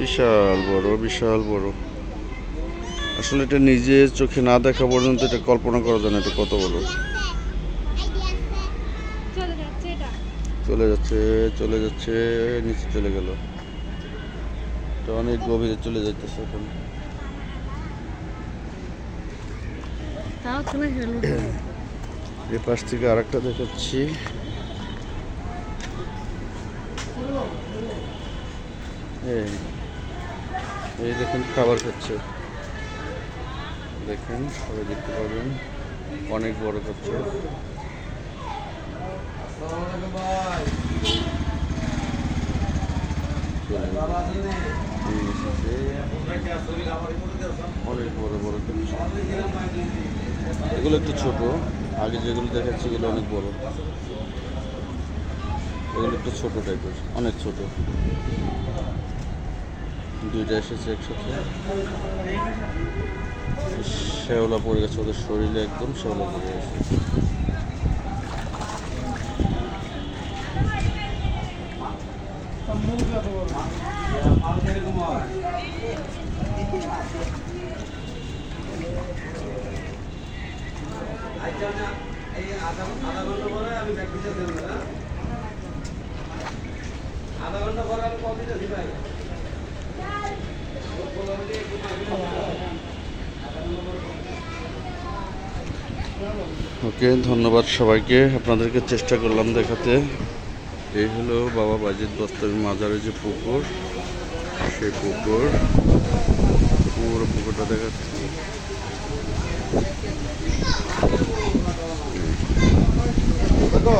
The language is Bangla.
বিশাল বড় বিশাল বড়। আসলে এটা নিজে চোখে না দেখা পর্যন্ত এটা কল্পনা করা যায় না এটা কত বড়। চলে যাচ্ছে চলে যাচ্ছে নিচে চলে গেল। এটা অনেক গভীরে চলে যাইতেছে এখন। এ পাশ থেকে আরেকটা দেখাচ্ছি। এই এই দেখুন, খাবার খাচ্ছে। দেখেন, সবাই দেখতে পাবেন অনেক বড় খাচ্ছে। অনেক বড় বড় এগুলো একটু ছোট, আগে যেগুলো দেখাচ্ছে এগুলো অনেক বড়। এগুলো একটু ছোট টাইপের অনেক ছোট। দুইটা এসেছে একসাথে। শ্যাওলা পড়ে গেছে ওদের শরীরে একদম, শ্যাওলা পড়ে গেছে। ওকে, ধন্যবাদ সবাইকে। আপনাদেরকে চেষ্টা করলাম দেখাতে। এই হলো বাবা বাজিদ বস্তার মাজারের যে পুকুর, সেই পুকুর। পুরো পুকুরটা দেখাচ্ছি। দেখো